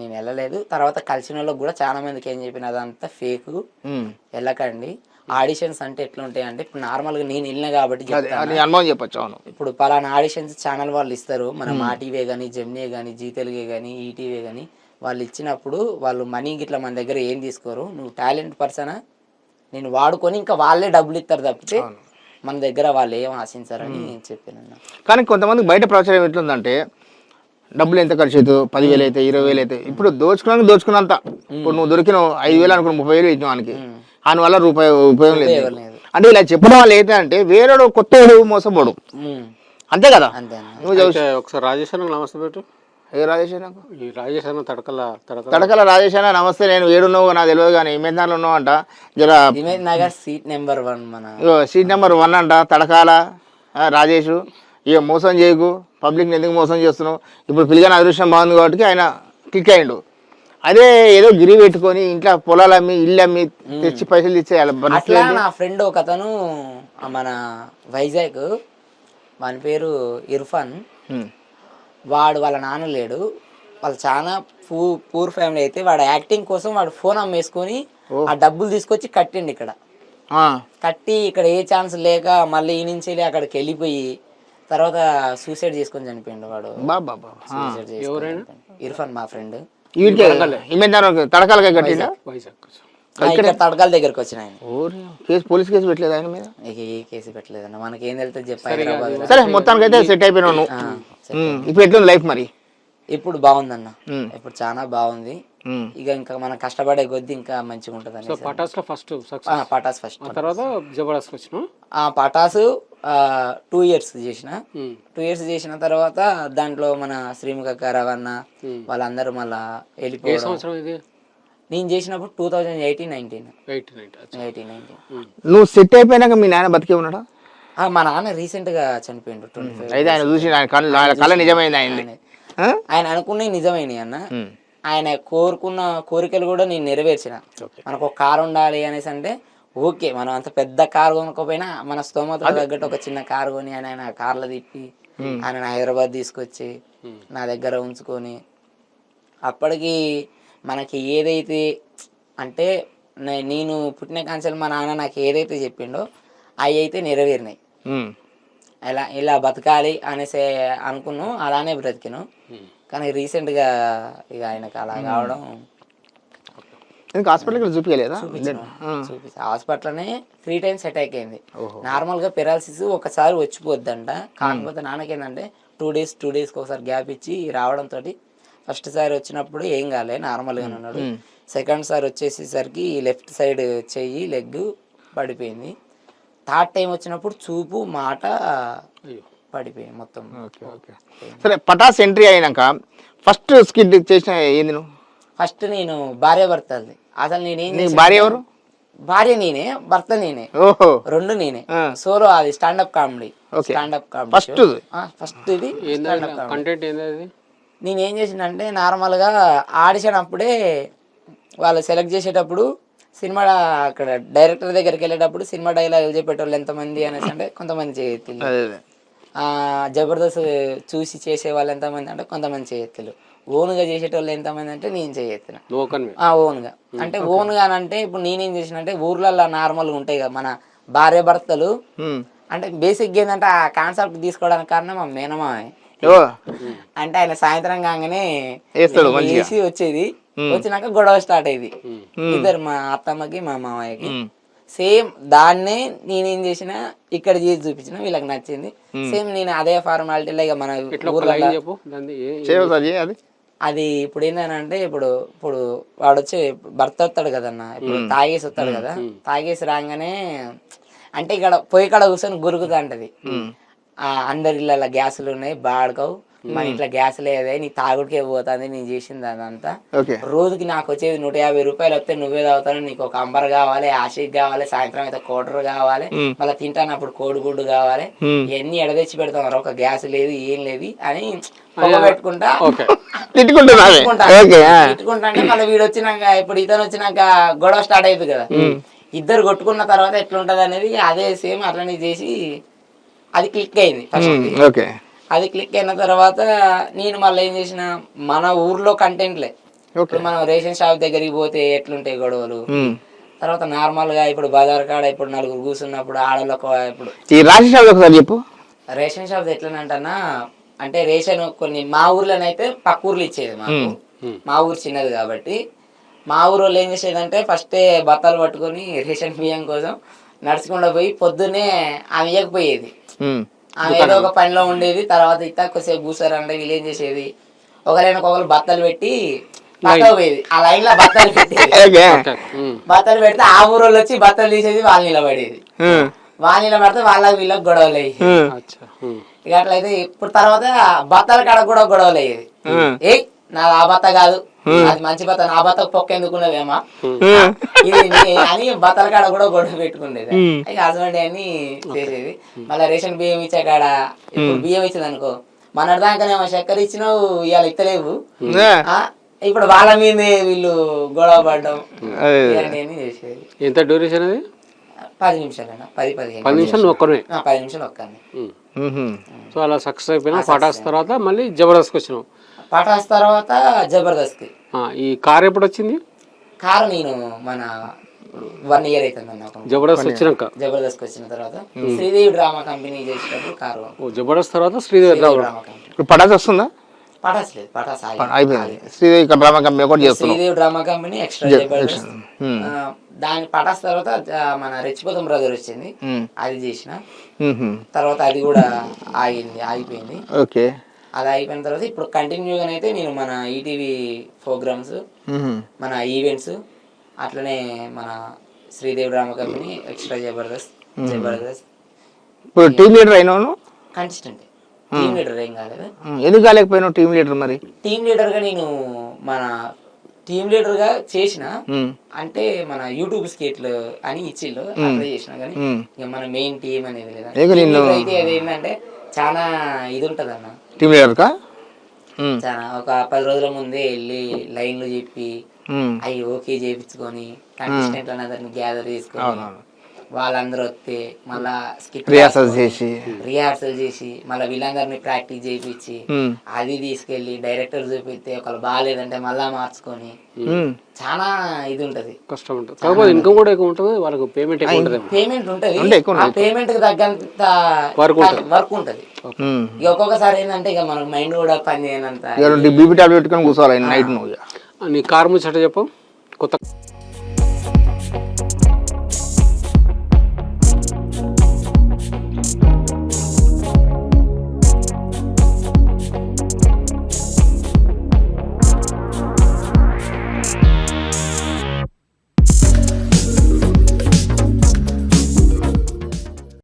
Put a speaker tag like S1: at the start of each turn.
S1: నేను వెళ్ళలేదు. తర్వాత కలిసిన వాళ్ళకి కూడా చాలా మందికి ఏం చెప్పిన అదంతా ఫేక్. వెళ్ళకండి. ఆడిషన్స్ అంటే ఎట్లుంటాయి అంటే ఇప్పుడు నార్మల్గా నేను వెళ్ళిన కాబట్టి
S2: అనుభవం చెప్పొచ్చు అవును.
S1: ఇప్పుడు పలానా ఆడిషన్స్ ఛానల్ వాళ్ళు ఇస్తారు. మన మా టీవీ కానీ జెమ్నీ కానీ జీ తెలుగే కానీ ఈటీవీ కానీ వాళ్ళు ఇచ్చినప్పుడు వాళ్ళు మనీ గిట్ల మన దగ్గర ఏం తీసుకోరు. నువ్వు టాలెంట్ పర్సనా? నేను వాడుకొని ఇంకా వాళ్ళే డబ్బులు ఇస్తారు తప్పితే మన దగ్గర వాళ్ళు ఏం ఆశించారని చెప్పాను
S2: కానీ కొంతమంది బయట ప్రచారం ఎట్లుందంటే డబ్బులు ఎంత ఖర్చు అవుతుందో పదివేలు అయితే ఇరవై వేలు అయితే. ఇప్పుడు దోచుకున్నాక దోచుకున్నంత. ఇప్పుడు నువ్వు దొరికిన ఐదు వేలు అనుకున్న ముప్పై వేలు ఇచ్చిన వానికి దానివల్ల రూపాయి ఉపయోగం లేదు. అంటే ఇలా చెప్పడం వల్ల ఏంటంటే అంటే వేరేడు కొత్త మోసపోడు. అంతే కదా? నువ్వు
S3: ఒకసారి రాజేష్ నమస్తే పెట్టు.
S2: ఏ రాజేష్ నాకు
S3: ఈ రాజేష్ అన్న తడకల తడకల.
S2: రాజేష్ అన్న నమస్తే నేను ఏడున్నావు నాకు తెలియదు కానీ ఎనిమిది దాంట్లో ఉన్నావు అంట జర
S1: నగర్ సీట్ నెంబర్ వన్ మన
S2: సీట్ నెంబర్ వన్ అంట తడకాల ఆ, రాజేష్. ఇక మోసం చేయకు. పబ్లిక్ని ఎందుకు మోసం చేస్తున్నావు? ఇప్పుడు పిల్లగాని అదృష్టం బాగుంది కాబట్టి ఆయన క్లిక్ అయ్యిండు. అదే ఏదో గిరి పెట్టుకొని ఇంట్లో పొలాలు అమ్మి ఇల్లు అమ్మి తెచ్చి పైసలు ఇచ్చేయాలి
S1: నా ఫ్రెండ్ ఒక అతను మన వైజాగ్ వాని పేరు ఇర్ఫాన్. వాడు వాళ్ళ నాన్న లేడు. వాళ్ళు చాలా పూ పూర్ ఫ్యామిలీ అయితే వాడు యాక్టింగ్ కోసం వాడు ఫోన్ అమ్మేసుకొని ఆ డబ్బులు తీసుకొచ్చి కట్టిండు ఇక్కడ. కట్టి ఇక్కడ ఏ ఛాన్స్ లేక మళ్ళీ ఈ నుంచి వెళ్ళి అక్కడికి వెళ్ళిపోయి తర్వాత సూసైడ్ చేసుకొని చనిపోయిండు వాడు.
S2: బాబా
S1: సూసైడ్ చేసుకొని చనిపోయిండు. ఇర్ఫాన్ మా ఫ్రెండ్
S2: వీడికి ఇమ్మే తడకాలకే కట్టిండా?
S3: వైజాగ్
S1: ఇక్కడ తడకాల దగ్గరకు వచ్చిన ఆయన.
S2: ఓరి కేసు పోలీస్ కేసు పెట్టలేదు ఆయన మీద?
S1: ఇక ఏ కేసు పెట్టలేదన్న. మనకేం తెలుస్తుంది చెప్పి హైదరాబాద్
S2: సరే మొత్తానికి అయితే సెట్ అయిపోయినావు నువ్వు. ఉమ్, ఇప్పుడు ఎట్లుంది లైఫ్ మరి?
S1: ఇప్పుడు బాగుందన్న. ఇప్పుడు చాలా బాగుంది. ఇక ఇంకా మనం కష్టపడే కొద్దీ ఇంకా మంచిగా ఉంటుంది
S3: సో పటాస్లో ఫస్ట్ సక్సెస్
S1: పటాస్ ఫస్ట్
S3: తర్వాత జబర్దస్త్ వచ్చినాం?
S1: ఆ పటాసు టూ ఇయర్స్ చేసిన. టూ ఇయర్స్ చేసిన తర్వాత దాంట్లో మన శ్రీముఖ రవణ వాళ్ళందరూ మళ్ళా
S3: ఇది?
S1: నేను చేసినప్పుడు two thousand eighteen nineteen
S3: eight nine
S1: eighteen nineteen
S2: నువ్వు సెట్ అయిపోయినాక మీ నాన్న బతికే ఉన్నాడా?
S1: మా నాన్న రీసెంట్గా చనిపోయిండు ట్వంటీ ఫైవ్
S2: ఆయన చూసి ఆయన కళ్ళు ఆయన కళ నిజమైంది ఆయనది. ఆ?
S1: ఆయన అనుకున్నవి నిజమైనవి అన్న. ఆయన కోరుకున్న కోరికలు కూడా నేను నెరవేర్చిన. మనకు ఒక కారు ఉండాలి అనేసి అంటే ఓకే మనం అంత పెద్ద కారు కొనుక్కోపోయినా మన స్తోమత తగ్గట్టు ఒక చిన్న కారు కొని ఆయన ఆయన కార్లో తిప్పి ఆయన హైదరాబాద్ తీసుకొచ్చి నా దగ్గర ఉంచుకొని అప్పటికి మనకి ఏదైతే అంటే నేను పుట్టిన కాంచెలు మా నాన్న నాకు ఏదైతే చెప్పిండో అవి అయితే నెరవేరినాయి. ఇలా ఇలా బతకాలి అనేసి అనుకున్నాం అలానే బ్రతికినాం కానీ రీసెంట్గా ఇక ఆయనకు అలా కావడం
S2: ఎందుకు హాస్పిటల్కి చూపించలేదా?
S1: చూపించి హాస్పిటల్నే త్రీ టైమ్స్ అటాక్ అయింది నార్మల్గా పెరాలసిస్ ఒకసారి వచ్చిపోద్దంట. కాకపోతే నాన్నకేందంటే టూ డేస్ టూ డేస్కి ఒకసారి గ్యాప్ ఇచ్చి రావడంతో ఫస్ట్ సారి వచ్చినప్పుడు ఏం కాలే నార్మల్గానే ఉన్నాడు. సెకండ్ సారి వచ్చేసేసరికి లెఫ్ట్ సైడ్ చెయ్యి లెగ్ పడిపోయింది. థర్డ్ టైం వచ్చినప్పుడు చూపు మాట పడిపోయింది మొత్తం.
S2: Okay okay. సరే పటాస్ ఎంట్రీ అయినాక ఫస్ట్ స్కిట్ చేసిన ఏంది నువ్వు?
S1: ఫస్ట్ నేను భార్య భర్తది అసలు నేనేం
S2: భార్య ఎవరు?
S1: భార్య నేనే భర్త నేనే.
S2: ఓహో.
S1: రెండు నేనే. సోలో అది స్టాండప్ కామెడీ. స్టాండప్ కామెడీ
S2: ది?
S1: ఫస్ట్ ఇది?
S3: కంటెంట్ ఏంది
S1: నేను చేసిందంటే నార్మల్గా ఆడిషన్ అప్పుడే వాళ్ళు సెలెక్ట్ చేసేటప్పుడు సినిమా అక్కడ డైరెక్టర్ దగ్గరికి వెళ్ళేటప్పుడు సినిమా డైలాగ్ చెప్పేటోళ్ళు ఎంతమంది అనేసి అంటే కొంతమంది చేయొత్తులు జబర్దస్త్ చూసి చేసే వాళ్ళు ఎంతమంది అంటే కొంతమంది చేయొత్తులు ఓన్గా చేసేటోళ్ళు ఎంతమంది అంటే నేను చేయొత్తున. ఓన్గా. అంటే ఓన్గా అంటే ఇప్పుడు నేనేం చేసిన అంటే ఊర్లలో నార్మల్గా ఉంటాయి కదా మన భార్య భర్తలు. అంటే బేసిక్ ఏంటంటే ఆ కాన్సెప్ట్ తీసుకోవడానికి కారణం మా మేనమామే.
S2: ఓ.
S1: అంటే ఆయన సాయంత్రం కాగానే. వేసి వచ్చేది. వచ్చినాక గొడవ స్టార్ట్ అయ్యింది ఇద్దరు మా అత్తమ్మకి మా మామయ్యకి. సేమ్ దాన్నే నేనేం చేసిన ఇక్కడ చేసి చూపించిన వీళ్ళకి నచ్చింది. సేమ్ నేను అదే ఫార్మాలిటీలో ఇక మన
S2: అది?
S1: అది ఇప్పుడు ఏంటంటే ఇప్పుడు ఇప్పుడు వాడు వచ్చి భర్త వస్తాడు కదన్న. ఇప్పుడు తాగేసి వస్తాడు కదా. తాగేసి రాగానే అంటే ఇక్కడ పొయ్యి కాడ కూర్చొని గురుగుతా అంటది ఆ అందరి ఇళ్ళ గ్యాసులు ఉన్నాయి బాడుకోవు. మన ఇంట్లో గ్యాస్ లేదే నీ తాగుడికే పోతుంది నేను చేసింది అదంతా రోజుకి నాకు వచ్చేది నూట యాభై రూపాయలు వస్తే నువ్వే తాగుతాను నీకు ఒక అంబర్ కావాలి ఆషిక్ కావాలి సాయంత్రం అయితే కోటర్ కావాలి మళ్ళీ తింటాను అప్పుడు కోడిగుడ్డు కావాలి. ఇవన్నీ ఎడదెచ్చి పెడతాం ఒక గ్యాస్ లేదు ఏం లేదు అని పెట్టుకుంటా. తిట్టుకుంటా. అంటే మళ్ళీ వీడు వచ్చినాక ఇప్పుడు ఇతను వచ్చినాక గొడవ స్టార్ట్ అవుతుంది కదా. ఇద్దరు కొట్టుకున్న తర్వాత ఎట్లుంటది అనేది అదే సేమ్ అట్లనే చేసి అది క్లిక్ అయింది
S2: ఓకే.
S1: అది క్లిక్ అయిన తర్వాత నేను మళ్ళీ ఏం చేసిన మన ఊర్లో కంటెంట్లే ఇప్పుడు మనం రేషన్ షాప్ దగ్గరికి పోతే ఎట్లుంటాయి గొడవలు. తర్వాత నార్మల్గా ఇప్పుడు బజార్ కాడ ఇప్పుడు నలుగురు కూర్చున్నప్పుడు ఆడలకు ఇప్పుడు
S2: ఈ రాశి షాప్ ఒకసారి చెప్పు.
S1: రేషన్ షాప్ ఎట్లనంటన్నా అంటే రేషన్ కొన్ని మా ఊర్లోనైతే పక్క ఊర్లు ఇచ్చేది మాకు. మా ఊరు చిన్నది కాబట్టి. మా ఊరు వాళ్ళు ఏం చేసేదంటే ఫస్టే బత్తాలు పట్టుకొని రేషన్ బియ్యం కోసం నడుచుకుంటూ పోయి పొద్దున్నే ఆమె ఇవ్వకపోయేది ఏదో ఒక పనిలో ఉండేది తర్వాత ఇత్త కొద్దిసేపు కూర్చోరంటే వీళ్ళు ఏం చేసేది? ఒకరైనా ఒకరు బత్తలు పెట్టి పోయేది. ఆ లైన్లో బత్తలు పెట్టేది. బత్తలు పెడితే ఆ ఊరు వాళ్ళు వచ్చి బత్తలు తీసేది వాళ్ళు నిలబడేది. వాళ్ళు నిలబడితే వాళ్ళకి వీళ్ళకి గొడవలు
S2: ఉమ్.
S1: ఇక అట్లయితే ఇప్పుడు తర్వాత బత్తల కాడ కూడా గొడవలు అయ్యేది. ఏయ్ నాది ఆ బత్త కాదు. అది మంచి బత్త నా బత్తకు పొక్క ఎందుకున్నదేమా. ఇది అని బత్తల కాడ కూడా గొడవ పెట్టుకునేది. ఇక హస్బెండ్ అని చేసేది. మళ్ళీ రేషన్ బియ్యం ఇచ్చే కాడ ఇప్పుడు బియ్యం ఇచ్చింది అనుకో మన దాకానేమో చక్కెర ఇచ్చినావు ఇవాళ.
S2: ఆ,
S1: ఇప్పుడు వాళ్ళ మీదే వీళ్ళు గొడవ పడడం.
S3: ఎంత డ్యూరేషన్ అది?
S1: పది నిమిషాలైనా పది పదిహేను
S3: పది నిమిషాలు ఒక్కనే?
S1: పది నిమిషాలు ఒక్కని.
S2: ఉహుం.
S3: సో అలా సక్సెస్ అయిపోయినా పటాస్ తర్వాత మళ్ళీ జబర్దస్త్కి వచ్చినావు
S1: పటాస్ తర్వాత జబర్దస్త్.
S3: ఆ, ఈ కార్ ఎప్పుడు వచ్చింది
S1: కారు నేను మన వన్ ఇయర్ అవుతుంది నాకు
S3: జబర్దస్త్ వచ్చినాక?
S1: జబర్దస్త్ వచ్చిన తర్వాత. శ్రీదేవి డ్రామా కంపెనీ చేసేటప్పుడు కారు.
S3: ఓ జబర్దస్త్ తర్వాత శ్రీదేవి
S1: డ్రామా కంపెనీ.
S2: ఇప్పుడు పటాస్ వస్తుందా
S1: పటాస్ లేదు పటాస్.
S2: అయిపోయింది. శ్రీదేవి డ్రామా కంపెనీ కూడా చేస్తున్నాం.
S1: Sridevi drama company extra Jabardasth. దాని పటాస్ తర్వాత మన రెచ్చిపోతం బ్రదర్ వచ్చింది. అది చేసిన. తర్వాత అది కూడా ఆగింది ఆగిపోయింది.
S2: ఓకే.
S1: అది అయిపోయిన తర్వాత ఇప్పుడు కంటిన్యూగా అయితే నేను మన ఈటీవీ ప్రోగ్రామ్స్. మన ఈవెంట్స్ అట్లనే మన Sridevi drama company extra Jabardasth Jabardasth.
S2: ఇప్పుడు టీమ్ లీడర్ అయినావు
S1: కన్సిస్టెంట్. టీమ్ లీడర్ ఏం కాలేదు.
S2: ఎందుకు కాలేకపోయినావు టీమ్ లీడర్ మరి?
S1: టీమ్ లీడర్గా నేను మన టీమ్ లీడర్గా చేసిన. అంటే మన యూట్యూబ్ స్కేట్లు అని ఇచ్చిళ్ళు అట్లా చేసిన కానీ. ఇక మన మెయిన్ టీమ్ అనేది లేదా. అయితే అది ఏంటంటే చాలా ఇది ఉంటది అన్న
S2: టీమ్ లీడర్ కా ఉమ్.
S1: చాలా ఒక పది రోజుల ముందే వెళ్ళి లైన్లు చెప్పి
S2: ఉమ్.
S1: అవి ఓకే చేయించుకొని కంటెస్టెంట్ అందరిని గ్యాదర్ చేసుకొని. వాళ్ళందరూ వస్తే మళ్ళా స్కిట్
S2: రిహార్సల్ చేసి.
S1: రిహార్సల్ చేసి మళ్ళీ వీళ్ళందరినీ ప్రాక్టీస్ చేయించి
S2: ఉమ్.
S1: అది తీసుకెళ్ళి డైరెక్టర్ చూపిస్తే ఒకళ్ళు బాగాలేదంటే మళ్ళా మార్చుకొని
S2: ఉమ్.
S1: చాలా ఇది ఉంటది.
S3: కష్టం ఉంటుంది. కాకపోతే ఇన్కమ్ కూడా ఎక్కువ ఉంటుంది వాళ్ళకు పేమెంట్ ఎక్కువ ఉంటుంది.
S1: పేమెంట్ ఉంటది. ఆ పేమెంట్కి తగ్గంత. వర్క్ ఉంటది.
S2: ఉమ్.
S1: ఇక ఒక్కొక్కసారి ఏంటంటే ఇక మనకు మైండ్ కూడా పని చేయనంత
S2: బీపీ టాబ్లెట్ పెట్టుకొని కూర్చోవాలి నైట్ నువ్వు.
S3: నీ కార్ ముచ్చట చెప్పు. కొత్త